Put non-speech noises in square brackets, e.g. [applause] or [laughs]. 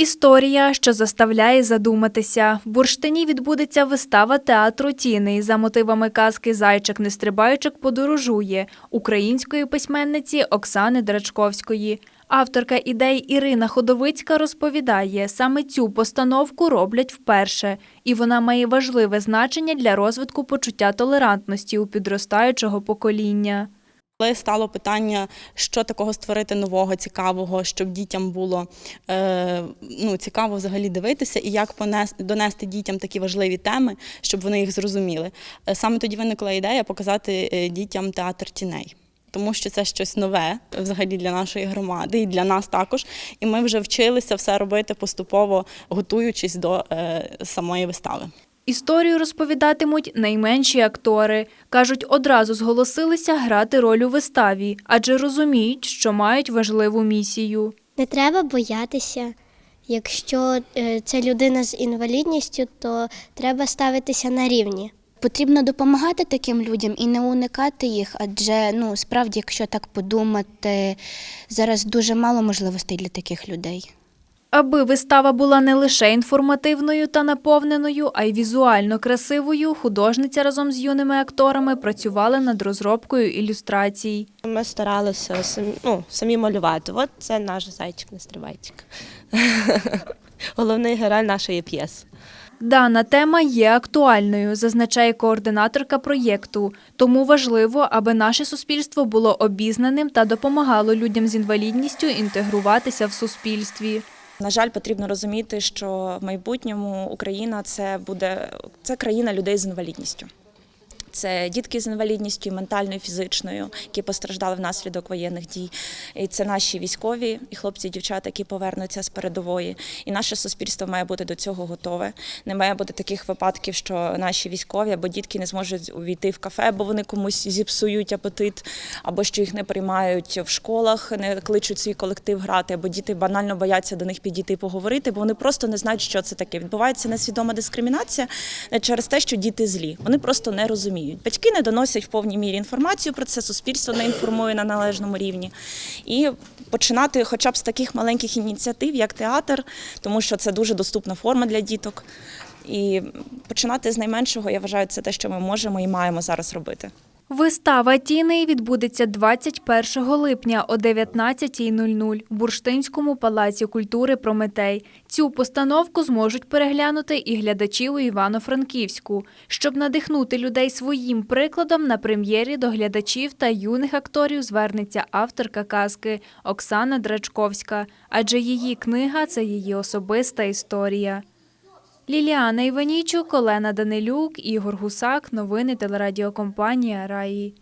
Історія, що заставляє задуматися. В Бурштині відбудеться вистава театру Тіни за мотивами казки Зайчик Нестрибайчик подорожує української письменниці Оксани Драчковської. Авторка ідей Ірина Ходовицька розповідає, саме цю постановку роблять вперше, і вона має важливе значення для розвитку почуття толерантності у підростаючого покоління. Коли стало питання, що такого створити нового, цікавого, щоб дітям було е, ну, цікаво взагалі дивитися, і як понес, донести дітям такі важливі теми, щоб вони їх зрозуміли. Е, Саме тоді виникла ідея показати е, дітям театр тіней. Тому що це щось нове взагалі для нашої громади і для нас також. І ми вже вчилися все робити поступово, готуючись до е, самої вистави. Історію розповідатимуть найменші актори. Кажуть, одразу зголосилися грати роль у виставі, адже розуміють, що мають важливу місію. Не треба боятися. Якщо е, це людина з інвалідністю, то треба ставитися на рівні. Потрібно допомагати таким людям і не уникати їх, адже ну справді, якщо так подумати, зараз дуже мало можливостей для таких людей. Аби вистава була не лише інформативною та наповненою, а й візуально красивою, художниця разом з юними акторами працювала над розробкою ілюстрацій. Ми старалися самі, ну, самі малювати. От це наш зайчик нестрибайчик. [laughs] Головний герой нашої п'єси. Дана тема є актуальною, зазначає координаторка проєкту. Тому важливо, аби наше суспільство було обізнаним та допомагало людям з інвалідністю інтегруватися в суспільстві. На жаль, потрібно розуміти, що в майбутньому Україна це буде це країна людей з інвалідністю. Це дітки з інвалідністю ментальною, фізичною, які постраждали внаслідок воєнних дій. І це наші військові і хлопці, і дівчата, які повернуться з передової. І наше суспільство має бути до цього готове. Не має бути таких випадків, що наші військові або дітки не зможуть увійти в кафе, бо вони комусь зіпсують апетит, або що їх не приймають в школах, не кличуть свій колектив грати, або діти банально бояться до них підійти і поговорити, бо вони просто не знають, що це таке. Відбувається несвідома дискримінація не через те, що діти злі. Вони просто не розуміють. Батьки не доносять в повній мірі інформацію про це, суспільство не інформує на належному рівні. І починати хоча б з таких маленьких ініціатив, як театр, тому що це дуже доступна форма для діток. І починати з найменшого, я вважаю, це те, що ми можемо і маємо зараз робити. Вистава Тіни відбудеться 21 липня о 19.00 в Бурштинському палаці культури Прометей. Цю постановку зможуть переглянути і глядачі у Івано-Франківську. Щоб надихнути людей своїм прикладом, на прем'єрі до глядачів та юних акторів звернеться авторка казки Оксана Драчковська, адже її книга це її особиста історія. Ліліана Іванійчук, Олена Данилюк, Ігор Гусак. Новини телерадіокомпанія Раї.